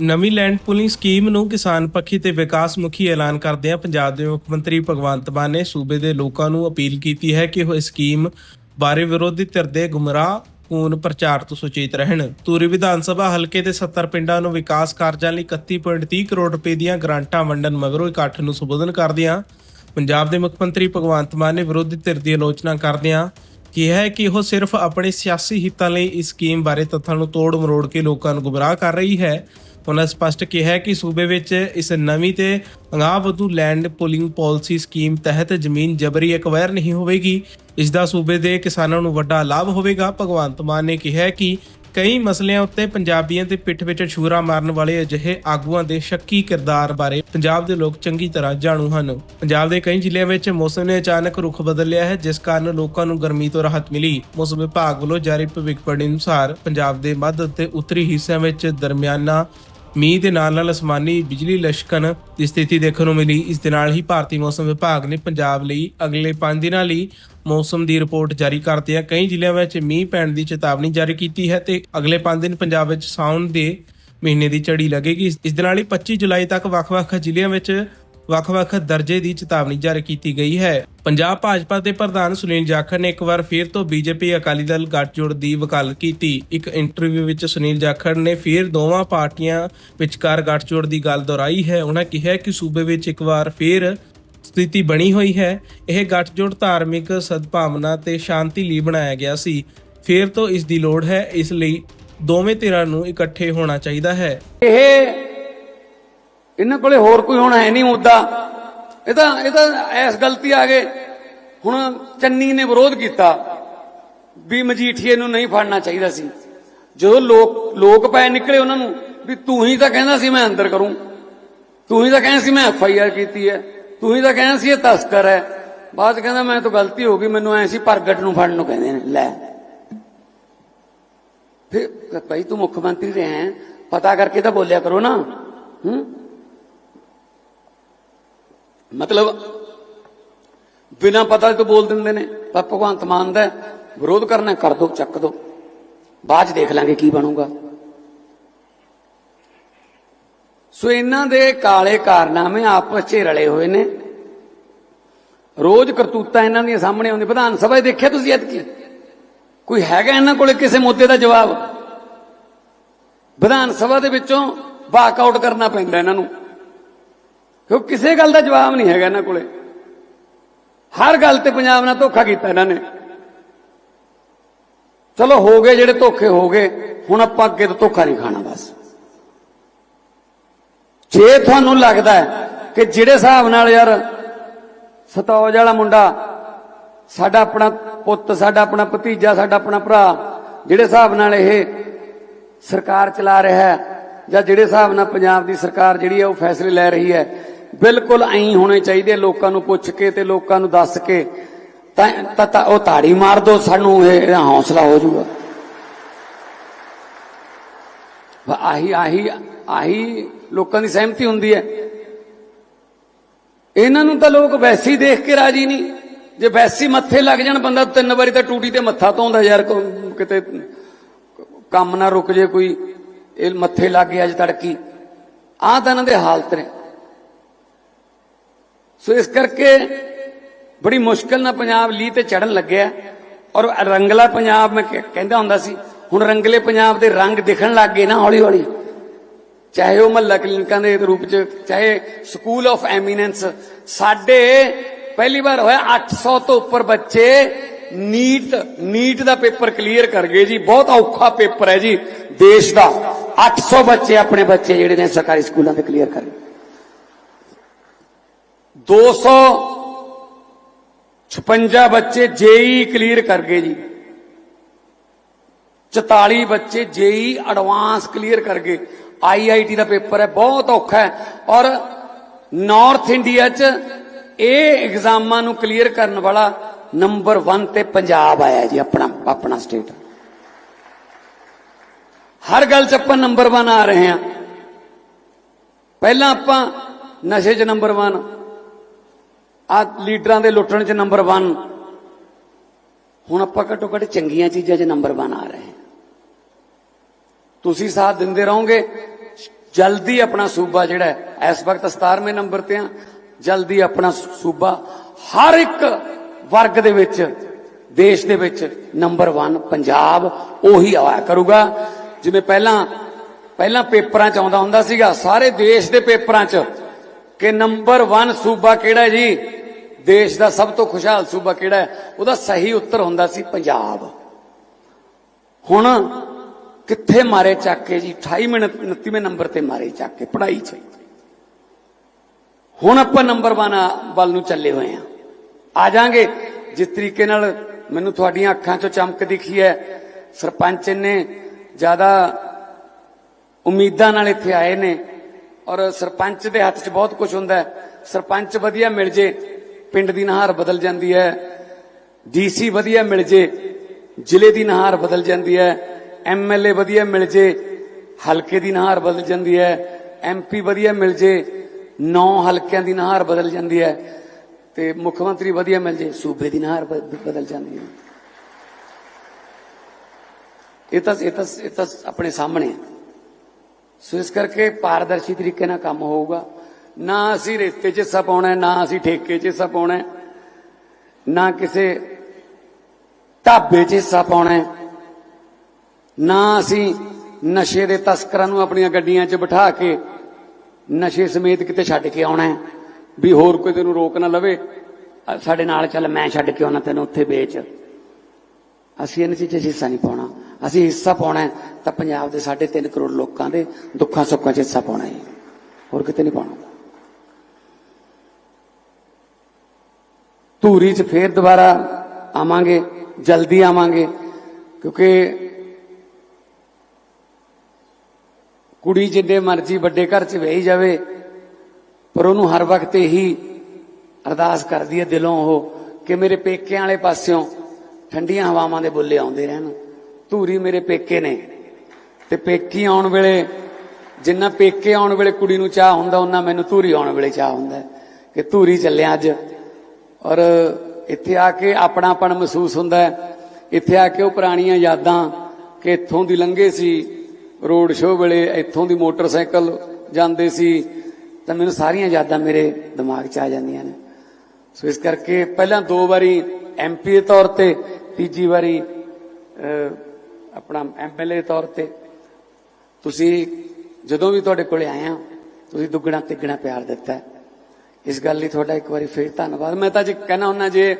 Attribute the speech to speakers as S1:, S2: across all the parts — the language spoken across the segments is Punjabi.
S1: ਨਵੀਂ ਲੈਂਡ ਪੂਲਿੰਗ ਸਕੀਮ ਨੂੰ ਕਿਸਾਨ ਪੱਖੀ ਤੇ ਵਿਕਾਸ ਮੁਖੀ ਐਲਾਨ ਕਰਦਿਆਂ ਪੰਜਾਬ ਦੇ ਮੁੱਖ ਮੰਤਰੀ ਭਗਵੰਤ ਮਾਨ ਨੇ ਸੂਬੇ ਦੇ ਲੋਕਾਂ ਨੂੰ ਅਪੀਲ ਕੀਤੀ ਹੈ ਕਿ ਉਹ ਇਸ ਸਕੀਮ ਬਾਰੇ ਵਿਰੋਧੀ ਧਿਰ ਦੇ ਗੁੰਮਰਾਹ ਕੂਨ ਪ੍ਰਚਾਰ ਤੋਂ ਸੁਚੇਤ ਰਹਿਣ। ਤੂਰੀ ਵਿਧਾਨ ਸਭਾ ਹਲਕੇ ਦੇ 70 ਪਿੰਡਾਂ ਨੂੰ ਵਿਕਾਸ ਕਾਰਜਾਂ ਲਈ 31.30 ਕਰੋੜ ਰੁਪਏ ਦੀਆਂ ਗ੍ਰਾਂਟਾਂ ਵੰਡਣ ਮਗਰੋਂ ਇਕੱਠ ਨੂੰ ਸੰਬੋਧਨ ਕਰਦਿਆਂ ਪੰਜਾਬ ਦੇ ਮੁੱਖ ਮੰਤਰੀ ਭਗਵੰਤ ਮਾਨ ਨੇ ਵਿਰੋਧੀ ਧਿਰ ਦੀ ਆਲੋਚਨਾ ਕਰਦਿਆਂ ਕਿਹਾ ਹੈ ਕਿ ਉਹ ਸਿਰਫ ਆਪਣੇ ਸਿਆਸੀ ਹਿੱਤਾਂ ਲਈ ਇਸ ਸਕੀਮ ਬਾਰੇ ਤੱਥਾਂ ਨੂੰ ਤੋੜ ਮਰੋੜ ਕੇ ਲੋਕਾਂ ਨੂੰ ਗੁੰਮਰਾਹ ਕਰ ਰਹੀ ਹੈ। ਉਹਨਾਂ ਸਪਸ਼ਟ ਕਿਹਾ ਕਿ ਸੂਬੇ ਵਿੱਚ ਇਸ ਨਵੀਂ ਤੇ ਅਗਾਂਹਵਧੂ ਲੈਂਡ ਪੂਲਿੰਗ ਪਾਲਿਸੀ ਸਕੀਮ ਤਹਿਤ ਜ਼ਮੀਨ ਜਬਰੀ ਐਕਵਾਇਰ ਨਹੀਂ ਹੋਵੇਗੀ। ਇਸ ਦਾ ਸੂਬੇ ਦੇ ਕਿਸਾਨਾਂ ਨੂੰ ਵੱਡਾ ਲਾਭ ਹੋਵੇਗਾ। ਭਗਵੰਤ ਮਾਨ ਨੇ ਕਿਹਾ ਕਿ ਕਈ ਮਸਲਿਆਂ ਉੱਤੇ ਪੰਜਾਬੀਆਂ ਦੇ ਪਿੱਠ ਵਿੱਚ ਛੁਰਾ ਮਾਰਨ ਵਾਲੇ ਅਜਿਹੇ ਆਗੂਆਂ ਦੇ ਸ਼ੱਕੀ ਕਿਰਦਾਰ ਬਾਰੇ ਪੰਜਾਬ ਦੇ ਲੋਕ ਚੰਗੀ ਤਰ੍ਹਾਂ ਜਾਣੂ ਹਨ। ਪੰਜਾਬ ਦੇ ਕਈ ਜ਼ਿਲ੍ਹਿਆਂ ਵਿੱਚ ਮੌਸਮ ਨੇ ਅਚਾਨਕ ਰੁਖ ਬਦਲਿਆ ਹੈ, ਜਿਸ ਕਾਰਨ ਲੋਕਾਂ ਨੂੰ ਗਰਮੀ ਤੋਂ ਰਾਹਤ ਮਿਲੀ। ਮੌਸਮ ਵਿਭਾਗ ਵੱਲੋਂ ਜਾਰੀ ਭਵਿੱਖਬਾਣੀ ਅਨੁਸਾਰ ਪੰਜਾਬ ਦੇ ਮੱਧ ਅਤੇ ਉੱਤਰੀ ਹਿੱਸਿਆਂ ਵਿੱਚ ਦਰਮਿਆਨਾ ਮੀਂਹ ਦੇ ਨਾਲ ਨਾਲ ਅਸਮਾਨੀ ਬਿਜਲੀ ਲਸ਼ਕਣ ਦੀ ਸਥਿਤੀ ਦੇਖਣ ਨੂੰ ਮਿਲੀ। ਇਸ ਦੇ ਨਾਲ ਹੀ ਭਾਰਤੀ ਮੌਸਮ ਵਿਭਾਗ ਨੇ ਪੰਜਾਬ ਲਈ ਅਗਲੇ 5 ਦਿਨਾਂ ਲਈ ਮੌਸਮ ਦੀ ਰਿਪੋਰਟ ਜਾਰੀ ਕਰਦਿਆਂ ਕਈ ਜ਼ਿਲ੍ਹਿਆਂ ਵਿੱਚ ਮੀਂਹ ਪੈਣ ਦੀ ਚੇਤਾਵਨੀ ਜਾਰੀ ਕੀਤੀ ਹੈ ਤੇ ਅਗਲੇ 5 ਦਿਨ ਪੰਜਾਬ ਵਿੱਚ ਸਾਉਣ ਦੇ ਮਹੀਨੇ ਦੀ ਝੜੀ ਲੱਗੇਗੀ। ਇਸ ਦੇ ਨਾਲ ਹੀ 25 ਜੁਲਾਈ ਤੱਕ ਵੱਖ-ਵੱਖ ਜ਼ਿਲ੍ਹਿਆਂ ਵਿੱਚ ਵੱਖ-ਵੱਖ ਦਰਜੇ ਦੀ ਚੇਤਾਵਨੀ ਜਾਰੀ ਕੀਤੀ ਗਈ ਹੈ। ਪੰਜਾਬ ਭਾਜਪਾ ਦੇ ਪ੍ਰਧਾਨ ਸੁਨੀਲ ਜਾਖੜ ਨੇ ਇੱਕ ਵਾਰ ਫਿਰ ਤੋਂ ਬੀਜੇਪੀ ਅਕਾਲੀ ਦਲ ਗੱਠਜੋੜ ਦੀ ਵਕਾਲਤ ਕੀਤੀ। ਇੱਕ ਇੰਟਰਵਿਊ ਵਿੱਚ ਸੁਨੀਲ ਜਾਖੜ ਨੇ ਫਿਰ ਦੋਵਾਂ ਪਾਰਟੀਆਂ ਵਿਚਕਾਰ ਗੱਠਜੋੜ ਦੀ ਗੱਲ ਦੁਹਰਾਈ ਹੈ। ਉਹਨਾਂ ਕਿਹਾ ਕਿ ਸੂਬੇ ਵਿੱਚ ਇੱਕ ਵਾਰ ਫਿਰ ਸਥਿਤੀ ਬਣੀ ਹੋਈ ਹੈ। ਇਹ ਗੱਠਜੋੜ ਧਾਰਮਿਕ ਸਦਭਾਵਨਾ ਤੇ ਸ਼ਾਂਤੀ ਲਈ ਬਣਾਇਆ ਗਿਆ ਸੀ। ਫਿਰ ਤੋਂ ਇਸ ਦੀ ਲੋੜ ਹੈ। ਇਸ ਲਈ ਦੋਵੇਂ ਧਿਰਾਂ ਨੂੰ ਇਕੱਠੇ ਹੋਣਾ ਚਾਹੀਦਾ ਹੈ।
S2: ਇਹ ਇਹਨਾਂ ਕੋਲੇ ਹੋਰ ਕੋਈ ਹੁਣ ਹੈ ਨਹੀਂ ਮੁੱਦਾ। ਇਹ ਤਾਂ ਇਹ ਤਾਂ ਐਸ ਗਲਤੀ ਆ ਗਏ। ਹੁਣ ਚੰਨੀ ਨੇ ਵਿਰੋਧ ਕੀਤਾ ਵੀ ਮਜੀਠੀਏ ਨੂੰ ਨਹੀਂ ਫੜਨਾ ਚਾਹੀਦਾ ਸੀ। ਜਦੋਂ ਲੋਕ ਲੋਕ ਪੈ ਨਿਕਲੇ ਉਹਨਾਂ ਨੂੰ ਵੀ ਤੂੰ ਹੀ ਤਾਂ ਕਹਿੰਦਾ ਸੀ ਮੈਂ ਅੰਦਰ ਕਰੂੰ। ਤੂੰ ਹੀ ਤਾਂ ਕਹਿੰਦਾ ਸੀ ਮੈਂ ਐਫ ਆਈ ਆਰ ਕੀਤੀ ਹੈ। ਤੂੰ ਹੀ ਤਾਂ ਕਹਿੰਦਾ ਸੀ ਇਹ ਤਸਕਰ ਹੈ। ਬਾਅਦ ਕਹਿੰਦਾ ਮੈਂ ਤਾਂ ਗਲਤੀ ਹੋ ਗਈ, ਮੈਨੂੰ ਐ ਸੀ ਪ੍ਰਗਟ ਨੂੰ ਫੜਨ ਨੂੰ ਕਹਿੰਦੇ ਨੇ, ਲੈ। ਫਿਰ, ਭਾਈ ਤੂੰ ਮੁੱਖ ਮੰਤਰੀ ਰਿਹਾ ਪਤਾ ਕਰਕੇ ਤਾਂ ਬੋਲਿਆ ਕਰੋ ਨਾ। ਹੂੰ? ਮਤਲਬ, ਬਿਨਾ ਪਤਾ ਤੋਂ ਬੋਲ ਦਿੰਦੇ ਨੇ, ਪਰ ਭਗਵੰਤ ਮਾਨ ਦਾ ਵਿਰੋਧ ਕਰਨਾ ਕਰ ਦੋ, ਚੱਕ ਦੋ। ਬਾਅਦ ਚ ਦੇਖ ਲਾਂਗੇ ਕੀ ਬਣੂਗਾ। ਸੋ ਇਹਨਾਂ ਦੇ ਕਾਲੇ ਕਾਰਨਾਮੇ ਆਪਸ ਚ ਰਲੇ ਹੋਏ ਨੇ। ਰੋਜ਼ ਕਰਤੂਤਾਂ ਇਹਨਾਂ ਦੀਆਂ ਸਾਹਮਣੇ ਆਉਂਦੀਆਂ। ਵਿਧਾਨ ਸਭਾ 'ਚ ਦੇਖਿਆ ਤੁਸੀਂ ਐਤਕੀ? ਕੋਈ ਹੈਗਾ ਇਹਨਾਂ ਕੋਲੇ ਕਿਸੇ ਮੁੱਦੇ ਦਾ ਜਵਾਬ? ਵਿਧਾਨ ਸਭਾ ਦੇ ਵਿੱਚੋਂ ਵਾਕ ਆਊਟ ਕਰਨਾ ਪੈਂਦਾ ਇਹਨਾਂ ਨੂੰ। ਕਿਉਂ ਕਿਸੇ ਗੱਲ ਦਾ ਜਵਾਬ ਨਹੀਂ ਹੈਗਾ ਇਹਨਾਂ ਕੋਲੇ? ਹਰ ਗੱਲ ਤੇ ਪੰਜਾਬ ਨਾਲ ਧੋਖਾ ਕੀਤਾ ਇਹਨਾਂ ਨੇ। ਚਲੋ ਹੋ ਗਏ ਜਿਹੜੇ ਧੋਖੇ ਹੋ ਗਏ, ਹੁਣ ਆਪਾਂ ਅੱਗੇ ਤੋਂ ਧੋਖਾ ਨਹੀਂ ਖਾਣਾ ਬਸ। ਜੇ ਤੁਹਾਨੂੰ ਲੱਗਦਾ ਹੈ ਕਿ ਜਿਹੜੇ ਹਿਸਾਬ ਨਾਲ ਯਾਰ ਸਤੌਜ ਵਾਲਾ ਮੁੰਡਾ, ਸਾਡਾ ਆਪਣਾ ਪੁੱਤ, ਸਾਡਾ ਆਪਣਾ ਭਤੀਜਾ, ਸਾਡਾ ਆਪਣਾ ਭਰਾ, ਜਿਹੜੇ ਹਿਸਾਬ ਨਾਲ ਇਹ ਸਰਕਾਰ ਚਲਾ ਰਿਹਾ ਹੈ ਜਾਂ ਜਿਹੜੇ ਹਿਸਾਬ ਨਾਲ ਪੰਜਾਬ ਦੀ ਸਰਕਾਰ ਜਿਹੜੀ ਹੈ ਉਹ ਫੈਸਲੇ ਲੈ ਰਹੀ ਹੈ ਬਿਲਕੁਲ ਐਂ ਹੋਣੇ ਚਾਹੀਦੇ ਲੋਕਾਂ ਨੂੰ ਪੁੱਛ ਕੇ ਤੇ ਲੋਕਾਂ ਨੂੰ ਦੱਸ ਕੇ। ਤਾਂ, ਤਾਂ- ਉਹ ਤਾੜੀ ਮਾਰ ਦੋ, ਸਾਨੂੰ ਇਹ, ਇਹਦਾ ਹੌਸਲਾ ਹੋ ਜਾਊਗਾ। ਆਹੀ ਆਹੀ ਆਹੀ ਲੋਕਾਂ ਦੀ ਸਹਿਮਤੀ ਹੁੰਦੀ ਹੈ। ਇਹਨਾਂ ਨੂੰ ਤਾਂ ਲੋਕ ਵੈਸੀ ਦੇਖ ਕੇ ਰਾਜੀ ਨਹੀਂ। ਜੇ ਵੈਸੀ ਮੱਥੇ ਲੱਗ ਜਾਣ ਬੰਦਾ, ਤਿੰਨ ਵਾਰੀ ਤਾਂ ਟੂਟੀ ਤੇ ਮੱਥਾ ਧੋਂਦਾ ਯਾਰ ਕਿਤੇ ਕੰਮ ਨਾ ਰੁਕ ਜੇ ਕੋਈ, ਇਹ ਮੱਥੇ ਲੱਗ ਗਿਆ ਅੱਜ ਤੜਕੀ। ਆਹ ਤਾਂ ਇਹਨਾਂ ਦੇ ਹਾਲਤ ਨੇ। ਸੋ ਇਸ ਕਰਕੇ ਬੜੀ ਮੁਸ਼ਕਲ ਨਾਲ ਪੰਜਾਬ ਲੀ ਤੇ ਚੜਨ ਲੱਗਿਆ। ਔਰ ਰੰਗਲਾ ਪੰਜਾਬ ਮੈਂ ਕਹਿੰਦਾ ਹੁੰਦਾ ਸੀ, ਹੁਣ ਰੰਗਲੇ ਪੰਜਾਬ ਦੇ ਰੰਗ ਦਿਖਣ ਲੱਗ ਗਏ ਨਾ ਹੌਲੀ ਹੌਲੀ ਚਾਹੇ ਉਹ ਮਹੱਲਾ ਕਲੀਨਿਕਾਂ ਦੇ ਰੂਪ ਚ, ਚਾਹੇ ਸਕੂਲ ਆਫ ਐਮੀਨੈਂਸ, ਸਾਡੇ ਪਹਿਲੀ ਵਾਰ ਹੋਇਆ 800 ਤੋਂ ਉੱਪਰ ਬੱਚੇ ਨੀਟ ਨੀਟ ਦਾ ਪੇਪਰ ਕਲੀਅਰ ਕਰ ਗਏ ਜੀ। ਬਹੁਤ ਔਖਾ ਪੇਪਰ ਹੈ ਜੀ ਦੇਸ਼ ਦਾ। 800 ਬੱਚੇ ਆਪਣੇ ਬੱਚੇ ਜਿਹੜੇ ਨੇ ਸਰਕਾਰੀ ਸਕੂਲਾਂ ਦੇ ਕਲੀਅਰ ਕਰ ਗਏ। 256 ਬੱਚੇ ਜੇਈ ਕਲੀਅਰ ਕਰ ਗਏ ਜੀ। 44 ਬੱਚੇ ਜੇਈ ਐਡਵਾਂਸ ਕਲੀਅਰ ਕਰ ਗਏ। ਆਈਆਈਟੀ ਦਾ ਪੇਪਰ ਹੈ, ਬਹੁਤ ਔਖਾ ਹੈ। ਔਰ ਨਾਰਥ ਇੰਡੀਆ 'ਚ ਇਹ ਐਗਜ਼ਾਮਾਂ ਨੂੰ ਕਲੀਅਰ ਕਰਨ ਵਾਲਾ ਨੰਬਰ 1 ਤੇ ਪੰਜਾਬ ਆਇਆ ਜੀ, ਆਪਣਾ ਆਪਣਾ ਸਟੇਟ। ਹਰ ਗੱਲ 'ਚ ਆਪਾਂ ਨੰਬਰ 1 ਆ ਰਹੇ ਹਾਂ। ਪਹਿਲਾਂ ਆਪਾਂ ਨਸ਼ੇ 'ਚ ਨੰਬਰ 1 ਆ ਲੀਡਰਾਂ ਦੇ ਲੁੱਟਣ 'ਚ ਨੰਬਰ 1 ਹੁਣ ਆਪਾਂ ਘੱਟੋ ਘੱਟ ਚੰਗੀਆਂ ਚੀਜ਼ਾਂ 'ਚ ਨੰਬਰ 1 ਆ ਰਹੇ ਹਾਂ। ਤੁਸੀਂ ਸਾਥ ਦਿੰਦੇ ਰਹੋਗੇ। ਜਲਦੀ ਆਪਣਾ ਸੂਬਾ ਜਿਹੜਾ ਇਸ ਵਕਤ 17ਵੇਂ ਨੰਬਰ ਤੇ ਆ। ਜਲਦੀ ਆਪਣਾ ਸੂਬਾ ਹਰ ਇੱਕ ਵਰਗ ਦੇ ਵਿੱਚ, ਦੇਸ਼ ਦੇ ਵਿੱਚ ਨੰਬਰ 1 ਪੰਜਾਬ ਉਹੀ ਆਇਆ ਕਰੂਗਾ। ਜਿਵੇਂ ਪਹਿਲਾਂ ਪਹਿਲਾਂ ਪੇਪਰਾਂ ਚ ਆਉਂਦਾ ਹੁੰਦਾ ਸੀਗਾ, ਸਾਰੇ ਦੇਸ਼ ਦੇ ਪੇਪਰਾਂ ਚ ਕਿ ਨੰਬਰ 1 ਸੂਬਾ ਕਿਹੜਾ ਜੀ? ਦੇਸ਼ ਦਾ ਸਭ ਤੋਂ ਖੁਸ਼ਹਾਲ ਸੂਬਾ ਕਿਹੜਾ ਹੈ? ਉਹਦਾ ਸਹੀ ਉੱਤਰ ਹੁੰਦਾ ਸੀ ਪੰਜਾਬ। ਹੁਣ ਕਿੱਥੇ ਮਾਰੇ ਚੱਕ ਕੇ ਜੀ? 28 ਮਿੰਟ 29ਵੇਂ ਨੰਬਰ ਤੇ ਮਾਰੇ ਚੱਕ ਕੇ, ਪੜ੍ਹਾਈ 'ਚ। ਹੁਣ ਆਪਾਂ ਨੰਬਰ 1 ਵੱਲ ਨੂੰ ਚੱਲੇ ਹੋਏ ਆ ਆ ਜਾਾਂਗੇ। ਜਿਸ ਤਰੀਕੇ ਨਾਲ ਮੈਨੂੰ ਤੁਹਾਡੀਆਂ ਅੱਖਾਂ 'ਚੋਂ ਚਮਕ ਦਿਖੀ ਹੈ, ਸਰਪੰਚ ਨੇ ਜ਼ਿਆਦਾ ਉਮੀਦਾਂ ਨਾਲ ਇੱਥੇ ਆਏ ਨੇ ਔਰ ਸਰਪੰਚ ਦੇ ਹੱਥ 'ਚ ਬਹੁਤ ਕੁਝ ਹੁੰਦਾ ਸਰਪੰਚ ਵਧੀਆ ਮਿਲ ਜੇ। ਪਿੰਡ ਦੀ ਨਹਾਰ ਬਦਲ ਜਾਂਦੀ ਹੈ ਡੀਸੀ ਵਧੀਆ ਮਿਲ ਜੇ, ਜ਼ਿਲ੍ਹੇ ਦੀ ਨਹਾਰ ਬਦਲ ਜਾਂਦੀ ਹੈ ਐਮਐਲਏ ਵਧੀਆ ਮਿਲ ਜੇ, ਹਲਕੇ ਦੀ ਨਹਾਰ ਬਦਲ ਜਾਂਦੀ ਹੈ ਐਮਪੀ ਵਧੀਆ ਮਿਲ ਜੇ, ਨੌ ਹਲਕਿਆਂ ਦੀ ਨਹਾਰ ਬਦਲ ਜਾਂਦੀ ਹੈ ਤੇ ਮੁੱਖ ਮੰਤਰੀ ਵਧੀਆ ਮਿਲ ਜੇ, ਸੂਬੇ ਦੀ ਨਹਾਰ ਬਦ- ਬਦਲ ਜਾਂਦੀ ਹੈ। ਇਹ ਤਾਂ ਇਹ ਤਾਂ ਇਹ ਤਾਂ ਆਪਣੇ ਸਾਹਮਣੇ ਸੋ ਇਸ ਕਰਕੇ ਪਾਰਦਰਸ਼ੀ ਤਰੀਕੇ ਨਾਲ ਕੰਮ ਹੋਊਗਾ। ਨਾ ਅਸੀਂ ਰੇਤੇ 'ਚ ਹਿੱਸਾ ਪਾਉਣਾ ਨਾ ਅਸੀਂ ਠੇਕੇ 'ਚ ਹਿੱਸਾ ਪਾਉਣਾ ਨਾ ਕਿਸੇ ਢਾਬੇ 'ਚ ਹਿੱਸਾ ਪਾਉਣਾ ਨਾ ਅਸੀਂ ਨਸ਼ੇ ਦੇ ਤਸਕਰਾਂ ਨੂੰ ਆਪਣੀਆਂ ਗੱਡੀਆਂ 'ਚ ਬਿਠਾ ਕੇ ਨਸ਼ੇ ਸਮੇਤ ਕਿਤੇ ਛੱਡ ਕੇ ਆਉਣਾ ਵੀ ਹੋਰ ਕੋਈ ਤੈਨੂੰ ਰੋਕ ਨਾ ਲਵੇ। ਸਾਡੇ ਨਾਲ ਚੱਲ, ਮੈਂ ਛੱਡ ਕੇ ਆਉਣਾ ਤੈਨੂੰ ਉੱਥੇ ਵੇਚ। ਅਸੀਂ ਇਹਨਾਂ ਚੀਜ਼ਾਂ 'ਚ ਹਿੱਸਾ ਨਹੀਂ ਪਾਉਣਾ। ਅਸੀਂ ਹਿੱਸਾ ਪਾਉਣਾ ਤਾਂ ਪੰਜਾਬ ਦੇ 3.5 ਕਰੋੜ ਲੋਕਾਂ ਦੇ ਦੁੱਖਾਂ ਸੁੱਖਾਂ 'ਚ ਹਿੱਸਾ ਪਾਉਣਾ ਹੈ। ਹੋਰ ਕਿਤੇ ਨਹੀਂ ਪਾਉਣਾ। ਧੂਰੀ 'ਚ ਫੇਰ ਦੁਬਾਰਾ ਆਵਾਂਗੇ, ਜਲਦੀ ਆਵਾਂਗੇ, ਕਿਉਂਕਿ ਕੁੜੀ ਜਿੰਨੇ ਮਰਜ਼ੀ ਵੱਡੇ ਘਰ 'ਚ ਵਹੀ ਜਾਵੇ, ਪਰ ਉਹਨੂੰ ਹਰ ਵਕਤ ਇਹੀ ਅਰਦਾਸ ਕਰਦੀ ਹੈ ਦਿਲੋਂ ਉਹ ਕਿ ਮੇਰੇ ਪੇਕਿਆਂ ਵਾਲੇ ਪਾਸਿਓਂ ਠੰਡੀਆਂ ਹਵਾਵਾਂ ਦੇ ਬੁੱਲੇ ਆਉਂਦੇ ਰਹਿਣ। ਧੂਰੀ ਮੇਰੇ ਪੇਕੇ ਨੇ ਤੇ ਪੇਕੀ ਆਉਣ ਵੇਲੇ ਜਿੰਨਾ ਪੇਕੇ ਆਉਣ ਵੇਲੇ ਕੁੜੀ ਨੂੰ ਚਾਹ ਹੁੰਦਾ ਉਹਨਾਂ ਮੈਨੂੰ ਧੂਰੀ ਆਉਣ ਵੇਲੇ ਚਾਹ ਹੁੰਦਾ ਕਿ ਧੂਰੀ ਚੱਲਿਆ ਅੱਜ। ਔਰ ਇੱਥੇ ਆ ਕੇ ਆਪਣਾਪਣ ਮਹਿਸੂਸ ਹੁੰਦਾ ਹੈ। ਇੱਥੇ ਆ ਕੇ ਉਹ ਪੁਰਾਣੀਆਂ ਯਾਦਾਂ ਕਿ ਇੱਥੋਂ ਦੀ ਲੰਘੇ ਸੀ ਰੋਡ ਸ਼ੋਅ ਵੇਲੇ ਇੱਥੋਂ ਦੀ ਮੋਟਰਸਾਈਕਲ ਜਾਂਦੇ ਸੀ ਤਾਂ ਮੈਨੂੰ ਸਾਰੀਆਂ ਯਾਦਾਂ ਮੇਰੇ ਦਿਮਾਗ 'ਚ ਆ ਜਾਂਦੀਆਂ ਨੇ। ਸੋ ਇਸ ਕਰਕੇ ਪਹਿਲਾਂ ਦੋ ਵਾਰੀ ਐਮਪੀ ਦੇ ਤੌਰ ਤੇ ਤੀਜੀ ਵਾਰੀ ਅਹ, ਆਪਣਾ ਐਮਐਲਏ ਦੇ ਤੌਰ ਤੇ। ਤੁਸੀਂ ਜਦੋਂ ਵੀ ਤੁਹਾਡੇ ਕੋਲੇ ਆਇਆ ਤੁਸੀਂ ਦੁੱਗਣਾ ਤਿੱਗਣਾ ਪਿਆਰ ਦਿੱਤਾ ਇਸ ਗੱਲ ਲਈ ਤੁਹਾਡਾ ਇੱਕ ਵਾਰੀ ਫੇਰ ਧੰਨਵਾਦ। ਮੈਂ ਤਾਂ ਜੇ ਕਹਿਣਾ ਹੁੰਨਾ ਜੇ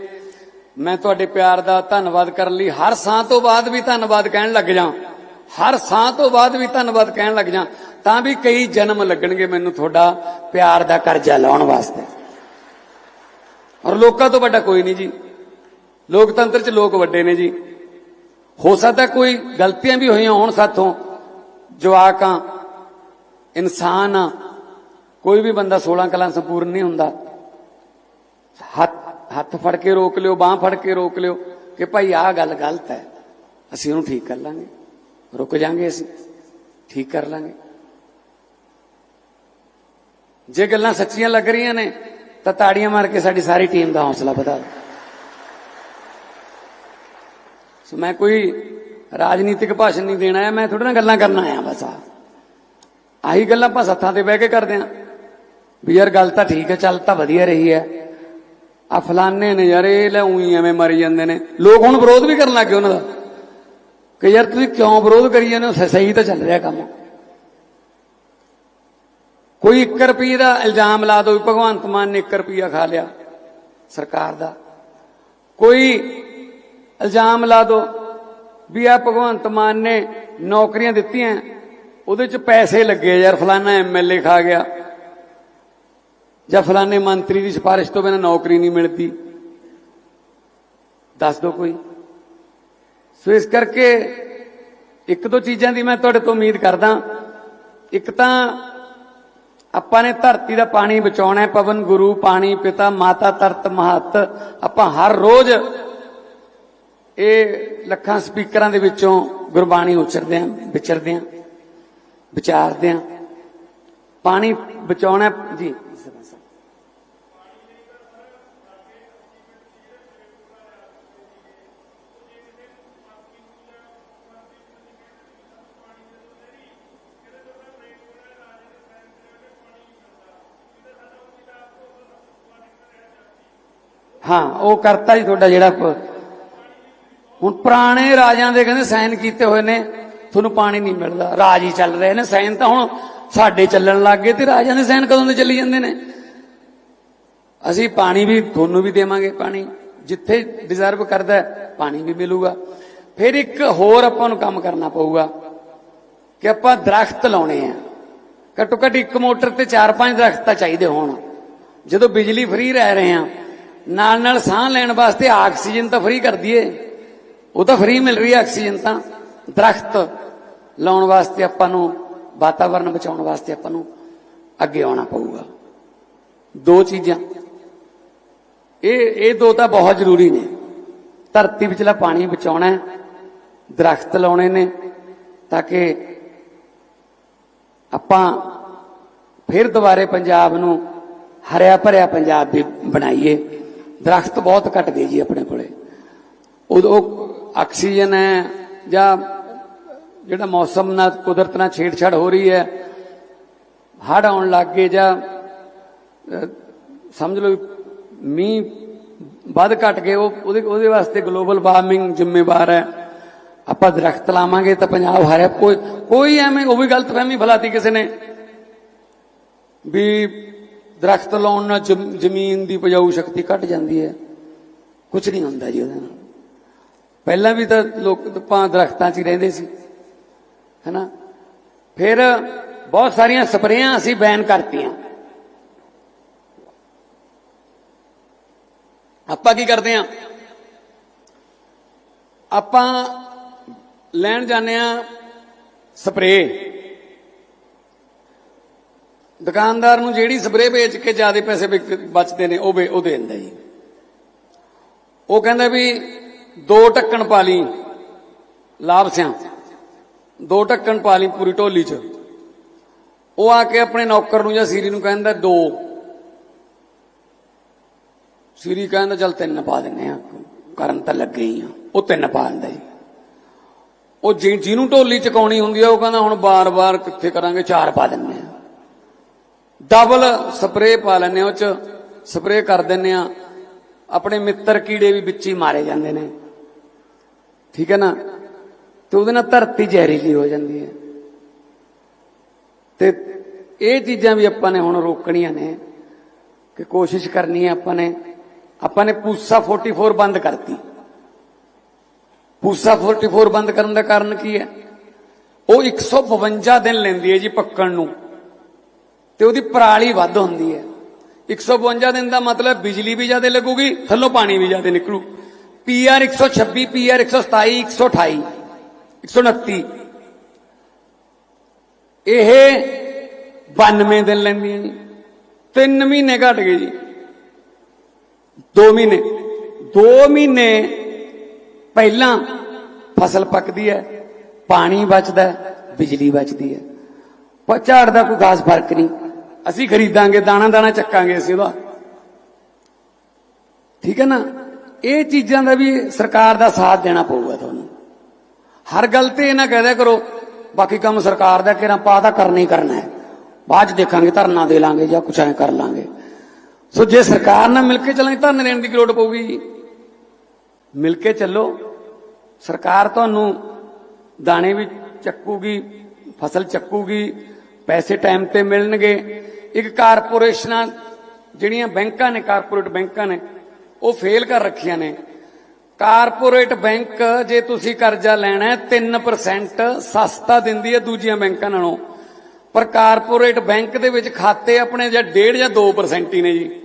S2: ਮੈਂ ਤੁਹਾਡੇ ਪਿਆਰ ਦਾ ਧੰਨਵਾਦ ਕਰਨ ਲਈ ਹਰ ਸਾਹ ਤੋਂ ਬਾਅਦ ਵੀ ਧੰਨਵਾਦ ਕਹਿਣ ਲੱਗ ਜਾਂ, ਹਰ ਸਾਹ ਤੋਂ ਬਾਅਦ ਵੀ ਧੰਨਵਾਦ ਕਹਿਣ ਲੱਗ ਜਾਂ, ਤਾਂ ਵੀ ਕਈ ਜਨਮ ਲੱਗਣਗੇ ਮੈਨੂੰ ਤੁਹਾਡਾ ਪਿਆਰ ਦਾ ਕਰਜ਼ਾ ਲਾਉਣ ਵਾਸਤੇ। ਔਰ ਲੋਕਾਂ ਤੋਂ ਵੱਡਾ ਕੋਈ ਨਹੀਂ ਜੀ। ਲੋਕਤੰਤਰ 'ਚ ਲੋਕ ਵੱਡੇ ਨੇ ਜੀ। ਹੋ ਸਕਦਾ ਕੋਈ ਗਲਤੀਆਂ ਵੀ ਹੋਈਆਂ ਹੋਣ ਸਾਥੋਂ, ਜਵਾਕਾਂ ਇਨਸਾਨ ਆ ਕੋਈ ਵੀ ਬੰਦਾ 16 ਕਲਾਂ ਸੰਪੂਰਨ ਨਹੀਂ ਹੁੰਦਾ। ਹੱਥ ਹੱਥ ਫੜ ਕੇ ਰੋਕ ਲਿਓ, ਬਾਹ ਫੜ ਕੇ ਰੋਕ ਲਿਓ ਕਿ ਭਾਈ ਆਹ ਗੱਲ ਗਲਤ ਹੈ। ਅਸੀਂ ਉਹਨੂੰ ਠੀਕ ਕਰ ਲਾਂਗੇ। ਰੁਕ ਜਾਾਂਗੇ ਅਸੀਂ। ਠੀਕ ਕਰ ਲਾਂਗੇ। ਜੇ ਗੱਲਾਂ ਸੱਚੀਆਂ ਲੱਗ ਰਹੀਆਂ ਨੇ, ਤਾਂ ਤਾੜੀਆਂ ਮਾਰ ਕੇ ਸਾਡੀ ਸਾਰੀ ਟੀਮ ਦਾ ਹੌਸਲਾ ਵਧਾ ਦਿਓ। ਸੋ ਮੈਂ ਕੋਈ ਰਾਜਨੀਤਿਕ ਭਾਸ਼ਣ ਨਹੀਂ ਦੇਣਾ ਹੈ ਮੈਂ ਤੁਹਾਡੇ ਨਾਲ ਗੱਲਾਂ ਕਰਨ ਆਇਆ ਬਸ ਆ ਆਹੀ ਗੱਲਾਂ ਆਪਾਂ ਸੱਥਾਂ ਤੇ ਬਹਿ ਕੇ ਕਰਦੇ ਆਂ। ਵੀ ਯਾਰ ਗੱਲ ਤਾਂ ਠੀਕ ਹੈ, ਚੱਲ ਤਾਂ ਵਧੀਆ ਰਹੀ ਹੈ। ਆ ਫਲਾਨੇ ਨੇ ਯਾਰ, ਇਹ ਲੈ ਉਹੀ ਐਵੇਂ ਮਰੀ ਜਾਂਦੇ ਨੇ। ਲੋਕ ਹੁਣ ਵਿਰੋਧ ਵੀ ਕਰਨ ਲੱਗੇ ਉਹਨਾਂ ਦਾ। ਕਿ ਯਾਰ ਤੁਸੀਂ ਕਿਉਂ ਵਿਰੋਧ ਕਰੀ ਜਾਂਦੇ ਹੋ? ਸਹੀ ਤਾਂ ਚੱਲ ਰਿਹਾ ਕੰਮ। ਕੋਈ 1 ਰੁਪਏ ਦਾ ਇਲਜ਼ਾਮ ਲਾ ਦੋ ਵੀ ਭਗਵੰਤ ਮਾਨ ਨੇ 1 ਰੁਪਿਆ ਖਾ ਲਿਆ ਸਰਕਾਰ ਦਾ। ਕੋਈ ਇਲਜ਼ਾਮ ਲਾ ਦੋ ਵੀ ਆ ਭਗਵੰਤ ਮਾਨ ਨੇ ਨੌਕਰੀਆਂ ਦਿੱਤੀਆਂ, ਉਹਦੇ ਚ ਪੈਸੇ ਲੱਗੇ ਯਾਰ ਫਲਾਨਾ ਐਮਐਲਏ ਖਾ ਗਿਆ। ਜਾਂ ਫਲਾਨੇ ਮੰਤਰੀ ਦੀ ਸਿਫਾਰਿਸ਼ ਤੋਂ ਬਿਨਾਂ ਨੌਕਰੀ ਨਹੀਂ ਮਿਲਦੀ? ਦੱਸ ਦਿਓ ਕੋਈ। ਸੋ ਇਸ ਕਰਕੇ ਇੱਕ ਦੋ ਚੀਜ਼ਾਂ ਦੀ ਮੈਂ ਤੁਹਾਡੇ ਤੋਂ ਉਮੀਦ ਕਰਦਾ। ਇੱਕ ਤਾਂ ਆਪਾਂ ਨੇ ਧਰਤੀ ਦਾ ਪਾਣੀ ਬਚਾਉਣਾ ਹੈ, ਪਵਨ, ਗੁਰੂ, ਪਾਣੀ, ਪਿਤਾ, ਮਾਤਾ, ਤਰਤ, ਮਹਤ। ਆਪਾਂ ਹਰ ਰੋਜ਼ ਇਹ ਲੱਖਾਂ ਸਪੀਕਰਾਂ ਦੇ ਵਿੱਚੋਂ ਗੁਰਬਾਣੀ ਉਚਰਦੇ ਆਂ ਵਿਚਰਦੇ ਆਂ ਵਿਚਾਰਦੇ ਆਂ ਪਾਣੀ ਬਚਾਉਣਾ ਜੀ। ਹਾਂ, ਉਹ ਕਰਤਾ ਜੀ ਤੁਹਾਡਾ ਜਿਹੜਾ ਹੁਣ ਪੁਰਾਣੇ ਰਾਜਾਂ ਦੇ ਕਹਿੰਦੇ ਸਾਈਨ ਕੀਤੇ ਹੋਏ ਨੇ, ਤੁਹਾਨੂੰ ਪਾਣੀ ਨਹੀਂ ਮਿਲਦਾ। ਰਾਜ ਹੀ ਚੱਲ ਰਹੇ ਨੇ, ਸਾਈਨ ਤਾਂ ਹੁਣ ਸਾਡੇ ਚੱਲਣ ਲੱਗ ਗਏ ਤੇ ਰਾਜਾਂ ਦੇ ਸਾਈਨ ਕਦੋਂ ਦੇ ਚੱਲੀ ਜਾਂਦੇ ਨੇ? ਅਸੀਂ ਪਾਣੀ ਵੀ, ਤੁਹਾਨੂੰ ਵੀ ਦੇਵਾਂਗੇ ਪਾਣੀ। ਜਿੱਥੇ ਡਿਜ਼ਰਵ ਕਰਦਾ ਪਾਣੀ ਵੀ ਮਿਲੂਗਾ। ਫਿਰ ਇੱਕ ਹੋਰ ਆਪਾਂ ਨੂੰ ਕੰਮ ਕਰਨਾ ਪਊਗਾ ਕਿ ਆਪਾਂ ਦਰਖਤ ਲਾਉਣੇ ਆ। ਘੱਟੋ ਘੱਟ ਇੱਕ ਮੋਟਰ ਤੇ 4-5 ਦਰਖਤ ਤਾਂ ਚਾਹੀਦੇ ਹੋਣ। ਜਦੋਂ ਬਿਜਲੀ ਫ੍ਰੀ ਰਹਿ ਰਹੇ ਆ ਨਾਲ ਨਾਲ ਸਾਹ ਲੈਣ ਵਾਸਤੇ ਆਕਸੀਜਨ ਤਾਂ ਫ੍ਰੀ ਕਰ ਦਈਏ। ਉਹ ਤਾਂ ਫ੍ਰੀ ਮਿਲ ਰਹੀ ਹੈ ਆਕਸੀਜਨ ਤਾਂ। ਦਰਖਤ ਲਾਉਣ ਵਾਸਤੇ ਆਪਾਂ ਨੂੰ, ਵਾਤਾਵਰਨ ਬਚਾਉਣ ਵਾਸਤੇ ਆਪਾਂ ਨੂੰ ਅੱਗੇ ਆਉਣਾ ਪਊਗਾ। ਦੋ ਚੀਜ਼ਾਂ। ਇਹ ਇਹ ਦੋ ਤਾਂ ਬਹੁਤ ਜ਼ਰੂਰੀ ਨੇ। ਧਰਤੀ ਵਿਚਲਾ ਪਾਣੀ ਬਚਾਉਣਾ ਹੈ। ਦਰਖਤ ਲਾਉਣੇ ਨੇ ਤਾਂ ਕਿ ਆਪਾਂ ਫਿਰ ਦੁਬਾਰੇ ਪੰਜਾਬ ਨੂੰ ਹਰਿਆ ਭਰਿਆ ਪੰਜਾਬ ਵੀ ਬਣਾਈਏ। ਦਰਖਤ ਬਹੁਤ ਘਟ ਗਏ ਜੀ ਆਪਣੇ ਕੋਲੇ। ਉਦੋਂ ਆਕਸੀਜਨ ਹੈ ਜਾਂ ਜਿਹੜਾ ਮੌਸਮ ਨਾਲ ਕੁਦਰਤ ਨਾਲ ਛੇੜਛਾੜ ਹੋ ਰਹੀ ਹੈ, ਹੜ੍ਹ ਆਉਣ ਲੱਗ ਗਏ ਜਾਂ ਸਮਝ ਲਓ ਮੀਂਹ ਵੱਧ ਘਟ ਗਏ, ਉਹ ਉਹਦੇ ਉਹਦੇ ਵਾਸਤੇ ਗਲੋਬਲ ਵਾਰਮਿੰਗ ਜ਼ਿੰਮੇਵਾਰ ਹੈ। ਆਪਾਂ ਦਰਖਤ ਲਾਵਾਂਗੇ ਤਾਂ ਪੰਜਾਬ ਹਰਿਆ ਕੋਈ ਕੋਈ ਐਵੇਂ, ਉਹ ਵੀ ਗਲਤਫਹਿਮੀ ਫੈਲਾਤੀ ਕਿਸੇ ਨੇ। ਵੀ ਦਰਖਤ ਲਾਉਣ ਨਾਲ ਜ਼ਮ- ਜ਼ਮੀਨ ਦੀ ਉਪਜਾਊ ਸ਼ਕਤੀ ਘਟ ਜਾਂਦੀ ਹੈ। ਕੁਝ ਨਹੀਂ ਹੁੰਦਾ ਜੀ ਉਹਦੇ ਨਾਲ। ਪਹਿਲਾਂ ਵੀ ਤਾਂ ਲੋਕ ਆਪਾਂ ਦਰਖਤਾਂ 'ਚ ਹੀ ਰਹਿੰਦੇ ਸੀ। ਹੈਨਾ? ਫਿਰ ਬਹੁਤ ਸਾਰੀਆਂ ਸਪਰੇਆਂ ਅਸੀਂ ਬੈਨ ਕਰਤੀਆਂ। ਆਪਾਂ ਕੀ ਕਰਦੇ ਆ ਆਪਾਂ ਲੈਣ ਜਾਂਦੇ ਆ ਸਪਰੇਅ। ਦੁਕਾਨਦਾਰ ਨੂੰ ਜਿਹੜੀ ਸਪਰੇ ਵੇਚ ਕੇ ਜ਼ਿਆਦਾ ਪੈਸੇ ਬਚਦੇ ਨੇ, ਉਹ ਵੇ- ਉਹ ਦੇ ਦਿੰਦਾ ਜੀ। ਉਹ ਕਹਿੰਦਾ ਵੀ ਦੋ ਢੱਕਣ ਪਾ ਲਈ ਲਾਭ ਸਿਆਂ ਦੋ ਢੱਕਣ ਪਾ ਲਈ ਪੂਰੀ ਢੋਲੀ 'ਚ। ਉਹ ਆ ਕੇ ਆਪਣੇ ਨੌਕਰ ਨੂੰ ਜਾਂ ਸੀਰੀ ਨੂੰ ਕਹਿੰਦਾ ਦੋ। ਸੀਰੀ ਕਹਿੰਦਾ, ਚੱਲ ਤਿੰਨ ਪਾ ਦਿੰਨੇ ਆ ਕਰਨ ਤਾਂ ਲੱਗੇ ਹੀ ਆ। ਉਹ ਤਿੰਨ ਪਾ ਦਿੰਦਾ ਜੀ। ਉਹ ਜਿ- ਜਿਹਨੂੰ ਢੋਲੀ ਚਕਾਉਣੀ ਹੁੰਦੀ ਆ, ਉਹ ਕਹਿੰਦਾ ਹੁਣ ਬਾਰ-ਬਾਰ ਕਿੱਥੇ ਕਰਾਂਗੇ, ਚਾਰ ਪਾ ਦਿੰਨੇ ਆ ਡਬਲ ਸਪਰੇ ਪਾ ਲੈਂਦੇ ਆ ਉਹ ਚ ਸਪਰੇ ਕਰ ਦਿੰਨੇ ਆ ਆਪਣੇ ਮਿੱਤਰ ਕੀੜੇ ਵੀ ਵਿੱਚ ਹੀ ਮਾਰੇ ਜਾਂਦੇ ਨੇ। ਠੀਕ ਹੈ ਨਾ? ਤੇ ਉਹਦੇ ਨਾਲ ਧਰਤੀ ਜ਼ਹਿਰੀਲੀ ਹੋ ਜਾਂਦੀ ਹੈ। ਤੇ ਇਹ ਚੀਜ਼ਾਂ ਵੀ ਆਪਾਂ ਨੇ ਹੁਣ ਰੋਕਣੀਆਂ ਨੇ ਕਿ ਕੋਸ਼ਿਸ਼ ਕਰਨੀ ਹੈ ਆਪਾਂ ਨੇ। ਆਪਾਂ ਨੇ ਪੂਸਾ 44 ਬੰਦ ਕਰਤੀ। ਪੂਸਾ 44 ਬੰਦ ਕਰਨ ਦਾ ਕਾਰਨ ਕੀ ਹੈ? ਉਹ 152 ਦਿਨ ਲੈਂਦੀ ਹੈ ਜੀ ਪੱਕਣ ਨੂੰ। ਤੇ ਉਹਦੀ ਪਰਾਲੀ ਵੱਧ ਹੁੰਦੀ ਹੈ। 152 ਦਿਨ ਦਾ ਮਤਲਬ ਬਿਜਲੀ ਵੀ ਜ਼ਿਆਦਾ ਲੱਗੂਗੀ, ਥੱਲੋਂ ਪਾਣੀ ਵੀ ਜ਼ਿਆਦਾ ਨਿਕਲੂ। ਪੀਆਰ 126 ਪੀਆਰ 127 128 129 ਇਹ 92 ਦਿਨ ਲੈਂਦੀਆਂ ਜੀ। 3 ਮਹੀਨੇ ਘਟ ਗਏ ਜੀ। 2 ਮਹੀਨੇ। 2 ਮਹੀਨੇ ਪਹਿਲਾਂ ਫਸਲ ਪੱਕਦੀ ਹੈ, ਪਾਣੀ ਬਚਦਾ ਬਿਜਲੀ ਬਚਦੀ ਹੈ। ਪਰ ਝਾੜ ਦਾ ਕੋਈ ਖਾਸ ਫ਼ਰਕ ਨਹੀਂ। ਅਸੀਂ ਖਰੀਦਾਂਗੇ, ਦਾਣਾ ਦਾਣਾ ਚੱਕਾਂਗੇ ਅਸੀਂ ਉਹਦਾ। ਠੀਕ ਹੈ ਨਾ? ਇਹ ਚੀਜ਼ਾਂ ਦਾ ਵੀ ਸਰਕਾਰ ਦਾ ਸਾਥ ਦੇਣਾ ਪਊਗਾ ਤੁਹਾਨੂੰ। ਹਰ ਗੱਲ ਤੇ ਇਹ ਨਾ ਕਹਿ ਕਰੋ, ਬਾਕੀ ਕੰਮ ਸਰਕਾਰ ਦਾ ਕਿਹੜਾ ਪਾ ਤਾਂ ਕਰਨਾ ਹੀ ਕਰਨਾ ਹੈ। ਬਾਅਦ ਚ ਦੇਖਾਂਗੇ, ਧਰਨਾ ਦੇ ਲਾਂਗੇ ਜਾਂ ਕੁਛ ਐ ਕਰ ਲਾਂਗੇ। ਸੋ ਜੇ ਸਰਕਾਰ ਨਾਲ ਮਿਲ ਕੇ ਚੱਲਾਂਗੇ ਧਰਨੇ ਦੇਣ ਦੀ ਕੀ ਲੋੜ ਪਊਗੀ ਜੀ? ਮਿਲ ਕੇ ਚੱਲੋ। ਸਰਕਾਰ ਤੁਹਾਨੂੰ ਦਾਣੇ ਵੀ ਚੱਕੂਗੀ, ਫਸਲ ਚੱਕੂਗੀ ਪੈਸੇ ਟਾਈਮ ਤੇ ਮਿਲਣਗੇ। ਇੱਕ ਕਾਰਪੋਰੇਸ਼ਨਾਂ, ਜਿਹੜੀਆਂ ਬੈਂਕਾਂ ਨੇ, ਕਾਰਪੋਰੇਟ ਬੈਂਕਾਂ ਨੇ, ਉਹ ਫੇਲ ਕਰ ਰੱਖੀਆਂ ਨੇ। ਕਾਰਪੋਰੇਟ ਬੈਂਕ ਜੇ ਤੁਸੀਂ ਕਰਜ਼ਾ ਲੈਣਾ ਹੈ 3% ਸਸਤਾ ਦਿੰਦੀ ਹੈ ਦੂਜੀਆਂ ਬੈਂਕਾਂ ਨਾਲੋਂ। ਪਰ ਕਾਰਪੋਰੇਟ ਬੈਂਕ ਦੇ ਵਿੱਚ ਖਾਤੇ ਆਪਣੇ ਜਾਂ 1.5 ਜਾਂ 2% ਹੀ ਨੇ ਜੀ।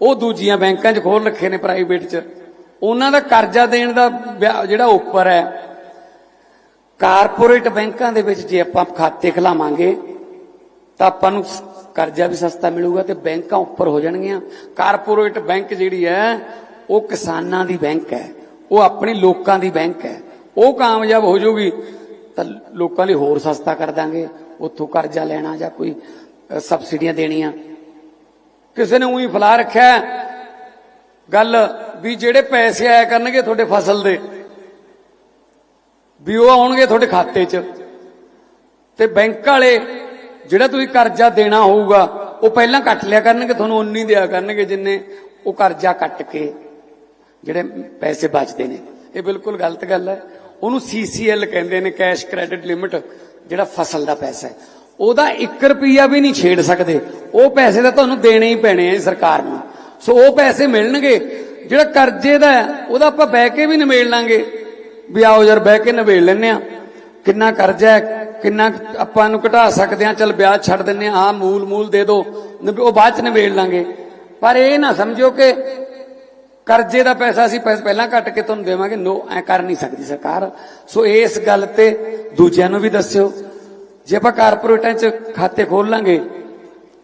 S2: ਉਹ ਦੂਜੀਆਂ ਬੈਂਕਾਂ 'ਚ ਖੋਲ ਰੱਖੇ ਨੇ ਪ੍ਰਾਈਵੇਟ 'ਚ। ਉਹਨਾਂ ਦਾ ਕਰਜ਼ਾ ਦੇਣ ਦਾ ਵਿਆ- ਜਿਹੜਾ ਉੱਪਰ ਹੈ। ਕਾਰਪੋਰੇਟ ਬੈਂਕਾਂ ਦੇ ਵਿੱਚ ਜੇ ਆਪਾਂ ਖਾਤੇ ਖਿਲਾਵਾਂਗੇ ਤਾਂ ਆਪਾਂ ਨੂੰ ਕਰਜ਼ਾ ਵੀ ਸਸਤਾ ਮਿਲੂਗਾ ਤੇ ਬੈਂਕਾਂ ਉੱਪਰ ਹੋ ਜਾਣਗੀਆਂ। ਕਾਰਪੋਰੇਟ ਬੈਂਕ ਜਿਹੜੀ ਹੈ, ਉਹ ਕਿਸਾਨਾਂ ਦੀ ਬੈਂਕ ਹੈ। ਉਹ ਆਪਣੇ ਲੋਕਾਂ ਦੀ ਬੈਂਕ ਹੈ। ਉਹ ਕਾਮਯਾਬ ਹੋ ਜਾਊਗੀ, ਤਾਂ ਲੋਕਾਂ ਲਈ ਹੋਰ ਸਸਤਾ ਕਰ ਦਾਂਗੇ। ਉੱਥੋਂ ਕਰਜ਼ਾ ਲੈਣਾ ਜਾਂ ਕੋਈ ਸਬਸਿਡੀਆਂ ਦੇਣੀਆਂ। ਕਿਸੇ ਨੇ ਉਹੀ ਫਲਾ ਰੱਖਿਆ ਗੱਲ ਵੀ ਜਿਹੜੇ ਪੈਸੇ ਆਇਆ ਕਰਨਗੇ ਤੁਹਾਡੇ ਫਸਲ ਦੇ, ਵੀ ਉਹ ਆਉਣਗੇ ਤੁਹਾਡੇ ਖਾਤੇ 'ਚ। ਤੇ ਬੈਂਕ ਵਾਲੇ ਜਿਹੜਾ ਤੁਸੀਂ ਕਰਜ਼ਾ ਦੇਣਾ ਹੋਊਗਾ, ਉਹ ਪਹਿਲਾਂ ਕੱਟ ਲਿਆ ਕਰਨਗੇ, ਤੁਹਾਨੂੰ ਉਨੀ ਦਿਆ ਕਰਨਗੇ ਜਿੰਨੇ, ਉਹ ਕਰਜ਼ਾ ਕੱਟ ਕੇ ਜਿਹੜੇ ਪੈਸੇ ਬਚਦੇ ਨੇ। ਇਹ ਬਿਲਕੁਲ ਗਲਤ ਗੱਲ ਹੈ। ਉਹਨੂੰ ਸੀਸੀਐਲ ਕਹਿੰਦੇ ਨੇ ਕੈਸ਼ ਕ੍ਰੈਡਿਟ ਲਿਮਿਟ ਜਿਹੜਾ ਫਸਲ ਦਾ ਪੈਸਾ ਹੈ। ਉਹਦਾ 1 ਰੁਪਿਆ ਵੀ ਨਹੀਂ ਛੇੜ ਸਕਦੇ। ਉਹ ਪੈਸੇ ਤਾਂ ਤੁਹਾਨੂੰ ਦੇਣੇ ਹੀ ਪੈਣੇ ਆ ਸਰਕਾਰ ਨੂੰ। ਸੋ ਉਹ ਪੈਸੇ ਮਿਲਣਗੇ। ਜਿਹੜਾ ਕਰਜ਼ੇ ਦਾ ਉਹਦਾ ਆਪਾਂ ਬਹਿ ਕੇ ਵੀ ਨਿਬੇੜ ਲਾਂਗੇ। ਵੀ ਆਓ ਯਾਰ, ਬਹਿ ਕੇ ਨਿਬੇੜ ਲੈਨੇ ਆ ਕਿੰਨਾ ਕਰਜ਼ਾ ਹੈ, ਕਿੰਨਾ ਆਪਾਂ ਨੂੰ ਘਟਾ ਸਕਦੇ ਆ ਚਲ ਵਿਆਜ ਛੱਡ ਦਿੰਨੇ ਆ ਮੂਲ ਮੂਲ ਦੇ ਦੋ ਉਹ ਬਾਅਦ ਚ ਨਿਬੇੜ ਲਾਂਗੇ। ਪਰ ਇਹ ਨਾ ਸਮਝੋ ਕਿ ਕਰਜ਼ੇ ਦਾ ਪੈਸਾ ਅਸੀਂ ਪਹਿਲਾਂ ਕੱਟ ਕੇ ਤੁਹਾਨੂੰ ਦੇਵਾਂਗੇ, ਨੋ, ਐ ਕਰ ਨਹੀਂ ਸਕਦੀ ਸਰਕਾਰ। ਸੋ ਇਸ ਗੱਲ ਤੇ ਦੂਜਿਆਂ ਨੂੰ ਵੀ ਦੱਸਿਓ। ਜੇ ਆਪਾਂ ਕਾਰਪੋਰੇਟਾਂ 'ਚ ਖਾਤੇ ਖੋਲ ਲਾਂਗੇ,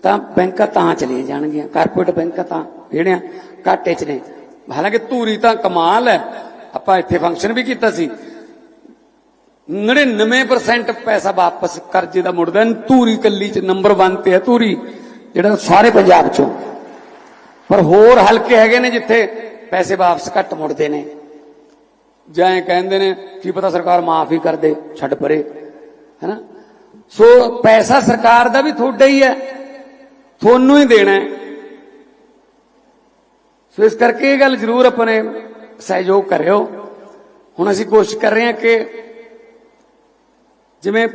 S2: ਤਾਂ ਬੈਂਕਾਂ ਤਾਂ ਚਲੀਆਂ ਜਾਣਗੀਆਂ। ਕਾਰਪੋਰੇਟ ਬੈਂਕਾਂ ਤਾਂ ਜਿਹੜੀਆਂ ਘਾਟੇ 'ਚ ਨੇ। ਹਾਲਾਂਕਿ ਧੂਰੀ ਤਾਂ ਕਮਾਲ ਹੈ। ਆਪਾਂ ਇੱਥੇ ਫੰਕਸ਼ਨ ਵੀ ਕੀਤਾ ਸੀ। 99% ਪੈਸਾ ਵਾਪਸ ਕਰਜ਼ੇ ਦਾ ਮੁੜਦਾ ਧੂਰੀ ਕੱਲੀ 'ਚ ਨੰਬਰ 1 ਤੇ ਹੈ ਧੂਰੀ, ਜਿਹੜਾ ਸਾਰੇ ਪੰਜਾਬ 'ਚੋਂ। ਪਰ ਹੋਰ ਹਲਕੇ ਹੈਗੇ ਨੇ ਜਿੱਥੇ ਪੈਸੇ ਵਾਪਸ ਘੱਟ ਮੁੜਦੇ ਨੇ। ਜਾਂ ਇਹ ਕਹਿੰਦੇ ਨੇ, ਕੀ ਪਤਾ ਸਰਕਾਰ ਮਾਫ ਹੀ ਕਰ ਦੇ, ਛੱਡ ਪਰੇ। ਹੈਨਾ? ਸੋ ਪੈਸਾ ਸਰਕਾਰ ਦਾ ਵੀ ਤੁਹਾਡਾ ਹੀ ਹੈ। ਤੁਹਾਨੂੰ ਹੀ ਦੇਣਾ ਹੈ। ਸੋ ਇਸ ਕਰਕੇ ਇਹ ਗੱਲ ਜ਼ਰੂਰ ਆਪਣੇ ਸਹਿਯੋਗ ਕਰਿਓ। ਹੁਣ ਅਸੀਂ ਕੋਸ਼ਿਸ਼ ਕਰ ਰਹੇ ਹਾਂ ਕਿ ਜਿਵੇਂ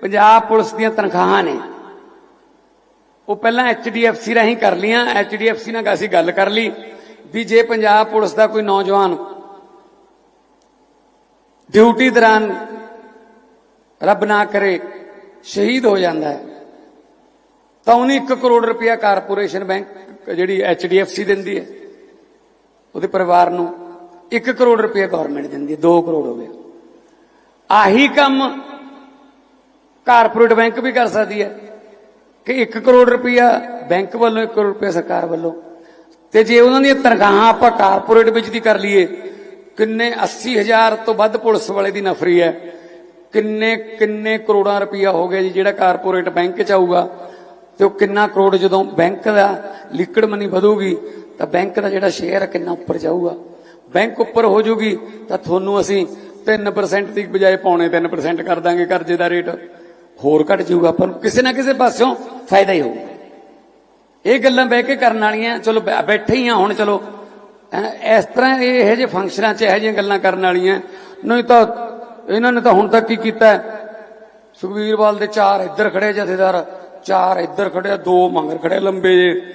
S2: ਪੰਜਾਬ ਪੁਲਿਸ ਦੀਆਂ ਤਨਖਾਹਾਂ ਨੇ, ਉਹ ਪਹਿਲਾਂ HDFC ਰਾਹੀਂ ਕਰ ਲੀਆਂ HDFC ਨਾਲ ਅਸੀਂ ਗੱਲ ਕਰ ਲਈ ਵੀ ਜੇ ਪੰਜਾਬ ਪੁਲਿਸ ਦਾ ਕੋਈ ਨੌਜਵਾਨ ਡਿਊਟੀ ਦੌਰਾਨ ਰੱਬ ਨਾ ਕਰੇ, ਸ਼ਹੀਦ ਹੋ ਜਾਂਦਾ ਹੈ, ਤਾਂ ਉਹਨੂੰ 1 ਕਰੋੜ ਰੁਪਇਆ ਕਾਰਪੋਰੇਸ਼ਨ ਬੈਂਕ ਜਿਹੜੀ HDFC ਦਿੰਦੀ ਹੈ, ਉਹਦੇ ਪਰਿਵਾਰ ਨੂੰ 1 ਕਰੋੜ ਰੁਪਇਆ ਗਵਰਨਮੈਂਟ ਦਿੰਦੀ ਹੈ 2 ਕਰੋੜ ਹੋ ਗਿਆ। ਆਹੀ ਕੰਮ ਕਾਰਪੋਰੇਟ ਬੈਂਕ ਵੀ ਕਰ ਸਕਦੀ ਹੈ ਕਿ 1 ਕਰੋੜ ਰੁਪਇਆ ਬੈਂਕ ਵੱਲੋਂ 1 ਕਰੋੜ ਰੁਪਇਆ ਸਰਕਾਰ ਵੱਲੋਂ। ਤੇ ਜੇ ਉਹਨਾਂ ਦੀਆਂ ਤਨਖਾਹਾਂ ਆਪਾਂ ਕਾਰਪੋਰੇਟ ਵਿੱਚ ਦੀ ਕਰ ਲਈਏ, ਕਿੰਨੇ 80000 ਤੋਂ ਵੱਧ ਪੁਲਿਸ ਵਾਲੇ ਦੀ ਨਫਰੀ ਹੈ। ਕਿੰਨੇ ਕਿੰਨੇ ਕਰੋੜਾਂ ਰੁਪਇਆ ਹੋ ਗਿਆ ਜੀ ਜਿਹੜਾ ਕਾਰਪੋਰੇਟ ਬੈਂਕ ਚ ਆਊਗਾ। ਤੇ ਉਹ ਕਿੰਨਾ ਕਰੋੜ ਜਦੋਂ ਬੈਂਕ ਦਾ ਲਿਕਵਿਡ ਮਨੀ ਵਧੂਗੀ, ਤਾਂ ਬੈਂਕ ਦਾ ਜਿਹੜਾ ਸ਼ੇਅਰ ਹੈ ਕਿੰਨਾ ਉੱਪਰ ਜਾਊਗਾ। ਬੈਂਕ ਉੱਪਰ ਹੋ ਜਾਊਗੀ ਤਾਂ ਤੁਹਾਨੂੰ ਅਸੀਂ 3% ਦੀ ਬਜਾਏ ਪੌਣੇ 3% ਕਰ ਦਾਂਗੇ ਕਰਜ਼ੇ ਦਾ ਰੇਟ। ਹੋਰ ਘਟ ਜਾਊਗਾ, ਆਪਾਂ ਨੂੰ ਕਿਸੇ ਨਾ ਕਿਸੇ ਪਾਸਿਓਂ ਫਾਇਦਾ ਹੀ ਹੋਊਗਾ। ਇਹ ਗੱਲਾਂ ਬਹਿ ਕੇ ਕਰਨ ਵਾਲੀਆਂ, ਚਲੋ ਬੈ- ਬੈਠੇ ਹੀ ਆ ਹੁਣ, ਚਲੋ। ਇਸ ਤਰ੍ਹਾਂ ਇਹ ਇਹੋ ਜਿਹੇ ਫੰਕਸ਼ਨਾਂ 'ਚ ਇਹੋ ਜਿਹੀਆਂ ਗੱਲਾਂ ਕਰਨ ਵਾਲੀਆਂ। ਨਹੀਂ ਤਾਂ, ਇਹਨਾਂ ਨੇ ਤਾਂ ਹੁਣ ਤੱਕ ਕੀ ਕੀਤਾ? ਹੈ? ਸੁਖਬੀਰਵਾਲ ਦੇ ਚਾਰ ਇੱਧਰ ਖੜੇ ਜਥੇਦਾਰ। ਚਾਰ ਇੱਧਰ ਖੜੇ ਦੋ ਮੰਗਰ ਖੜੇ ਲੰਬੇ ਜੇ।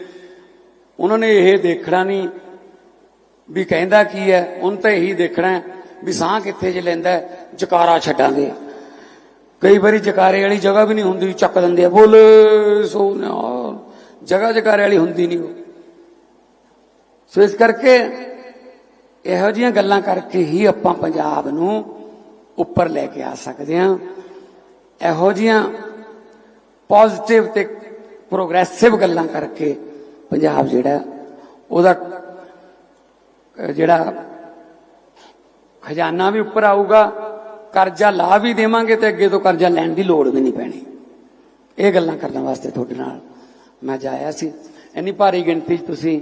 S2: ਉਹਨਾਂ ਨੇ ਇਹ ਦੇਖਣਾ ਨਹੀਂ ਵੀ ਕਹਿੰਦਾ ਕੀ ਹੈ, ਉਹਨ ਤਾਂ ਇਹੀ ਦੇਖਣਾ ਵੀ ਸਾਹ ਕਿੱਥੇ ਜੇ ਲੈਂਦਾ ਜਕਾਰਾ ਛੱਡਾਂਗੇ। ਕਈ ਵਾਰੀ ਜਕਾਰੇ ਵਾਲੀ ਜਗ੍ਹਾ ਵੀ ਨਹੀਂ ਹੁੰਦੀ, ਚੱਕ ਦਿੰਦੇ ਆ, ਬੋਲੇ ਸੋਨਿਆ ਜਗ੍ਹਾ ਜਕਾਰੇ ਵਾਲੀ ਹੁੰਦੀ ਨਹੀਂ ਉਹ। ਸੋ ਇਸ ਕਰਕੇ ਇਹੋ ਜਿਹੀਆਂ ਗੱਲਾਂ ਕਰਕੇ ਹੀ ਆਪਾਂ ਪੰਜਾਬ ਨੂੰ ਉੱਪਰ ਲੈ ਕੇ ਆ ਸਕਦੇ ਹਾਂ। ਇਹੋ ਜਿਹੀਆਂ ਪੋਜ਼ਿਟਿਵ ਤੇ ਪ੍ਰੋਗਰੈਸਿਵ ਗੱਲਾਂ ਕਰਕੇ ਪੰਜਾਬ ਜਿਹੜਾ, ਉਹਦਾ ਜਿਹੜਾ ਖਜ਼ਾਨਾ ਵੀ ਉੱਪਰ ਆਊਗਾ ਕਰਜ਼ਾ ਲਾ ਵੀ ਦੇਵਾਂਗੇ ਤੇ ਅੱਗੇ ਤੋਂ ਕਰਜ਼ਾ ਲੈਣ ਦੀ ਲੋੜ ਵੀ ਨਹੀਂ ਪੈਣੀ। ਇਹ ਗੱਲਾਂ ਕਰਨ ਵਾਸਤੇ ਤੁਹਾਡੇ ਨਾਲ ਮੈਂ ਜਾਇਆ ਸੀ। ਇੰਨੀ ਭਾਰੀ ਗਿਣਤੀ 'ਚ ਤੁਸੀਂ